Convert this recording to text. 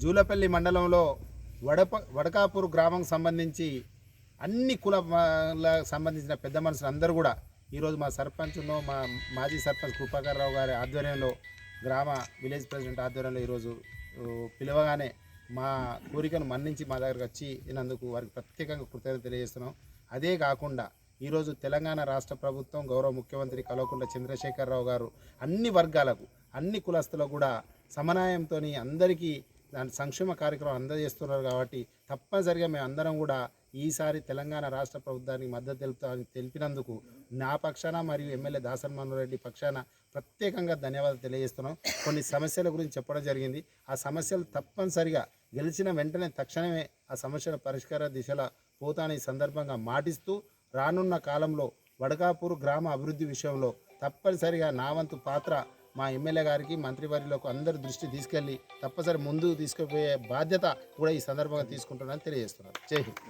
జూలపల్లి మండలంలో వడప వడకాపూర్ గ్రామం సంబంధించి అన్ని కులాలకు సంబంధించిన పెద్ద మనుషులు అందరూ కూడా ఈరోజు మా సర్పంచ్ను మా మాజీ సర్పంచ్ కృపాకర్రావు గారి ఆధ్వర్యంలో గ్రామ విలేజ్ ప్రెసిడెంట్ ఆధ్వర్యంలో ఈరోజు పిలవగానే మా కోరికను మన్నించి మా దగ్గరకు వచ్చి ఇనందుకు వారికి ప్రత్యేకంగా కృతజ్ఞత తెలియజేస్తున్నాం. అదే కాకుండా ఈరోజు తెలంగాణ రాష్ట్ర ప్రభుత్వం గౌరవ ముఖ్యమంత్రి కల్వకుంట్ల చంద్రశేఖరరావు గారు అన్ని వర్గాలకు అన్ని కులస్తులకు కూడా సమన్వయంతో అందరికీ దాని సంక్షేమ కార్యక్రమం అందజేస్తున్నారు కాబట్టి తప్పనిసరిగా మేము అందరం కూడా ఈసారి తెలంగాణ రాష్ట్ర ప్రభుత్వానికి మద్దతు తెలుపుతామని తెలిపినందుకు నా పక్షాన మరియు ఎమ్మెల్యే దాసన్ మనోహర్ రెడ్డి పక్షాన ప్రత్యేకంగా ధన్యవాదాలు తెలియజేస్తున్నాం. కొన్ని సమస్యల గురించి చెప్పడం జరిగింది. ఆ సమస్యలు తప్పనిసరిగా గెలిచిన వెంటనే తక్షణమే ఆ సమస్యల పరిష్కార దిశలో పోతాని సందర్భంగా మాటిస్తూ రానున్న కాలంలో వడకాపూర్ గ్రామ అభివృద్ధి విషయంలో తప్పనిసరిగా నా వంతు పాత్ర మా ఎమ్మెల్యే గారికి మంత్రివర్యులకు అందరి దృష్టి తీసుకెళ్ళి తప్పసరి ముందు తీసుకుపోయే బాధ్యత కూడా ఈ సందర్భంగా తీసుకుంటున్నానని తెలియజేస్తున్నాను. జై హింద్.